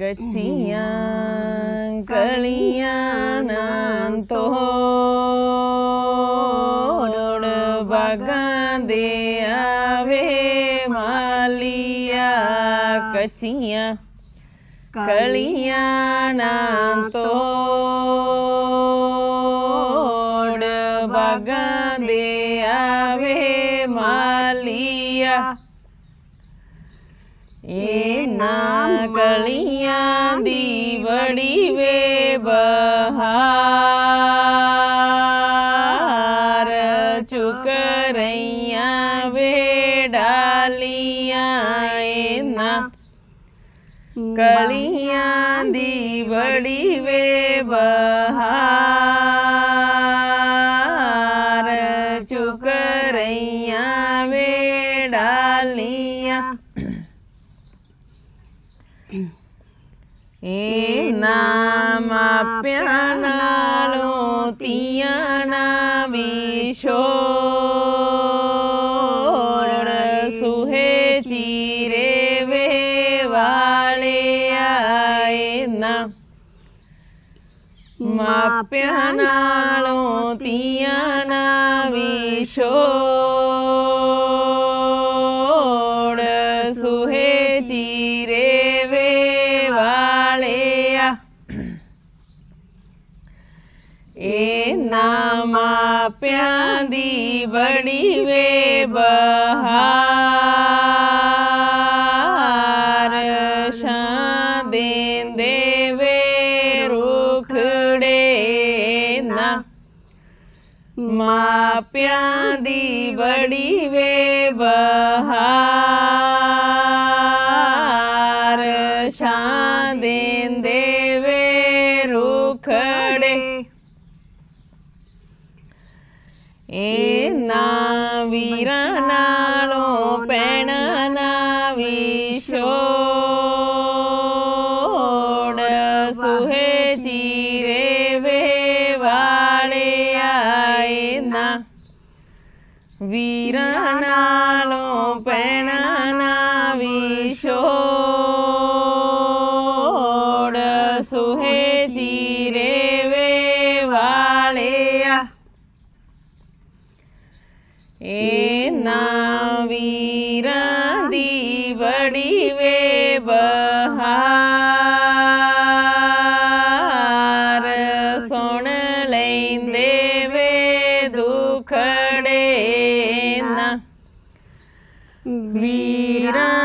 കച്ചിയാൻ കളിയാണ തോട് ഭഗതിയ കച്ചിയ. കളിയാണ തോട് ഭഗതിയ മാലിയ. ਇਹਨਾਂ ਕਲੀਆਂ ਦੀ ਬੜੀ ਵੇ ਬਹਾਰ ਚੁਕ ਰਹੀਆਂ ਵੇ ਡਾਲੀਆਂ ਇਹਨਾਂ ਕਲੀਆਂ ਦੀ ਬੜੀ ਵੇ ਬਹਾਰ ਚੁਕ ਰਹੀਆਂ ਵੇ ਡਾਲੀਆਂ ਇਹ ਨਾ ਮਾਪਿਆਂ ਨਾਲੋਂ ਤੀਆਂ ਨਾ ਵਿਛੋੜ ਸੁਹੇ ਚੀਰੇ ਵੇ ਵਾਲੇ ਆਏ ਨਾ ਮਾਪਿਆਂ ਨਾਲੋਂ ਤੀਆਂ ਨਾ ਵਿਛੋੜ ਇਹ ਨਾ ਮਾਪਿਆਂ ਦੀ ਬੜੀ ਵੇ ਬਹਾਰ। ਸ਼ਾਂ ਦੇਂਦੇ ਵੇ ਰੁਖੜੇ ਨਾ। ਮਾਪਿਆਂ ਦੀ ਬੜੀ ਵੇ ਇਹ ਨਾ ਵੀਰਾਂ ਨਾਲੋਂ ਪੈਣਾ ਨਾ ਵਿਛੋੜ ਸੁਹੇ ਚੀਰੇ ਵੇ ਵਾਲੇ ਆਏ ਨਾ ਵੀਰਾਂ ਨਾਲੋਂ ਪੈਣਾ ਨਾ ਵਿਛੋੜ ਸੁਹੇ ਚੀਰੇ ਇਨਾ ਵੀਰਾਂ ਦੀ ਬੜੀ ਵੇ ਬਹਾਰ ਸੁਣ ਲੈਂਦੇ ਵੇ ਦੁਖੜੇ ਨਾ ਵੀਰਾਂ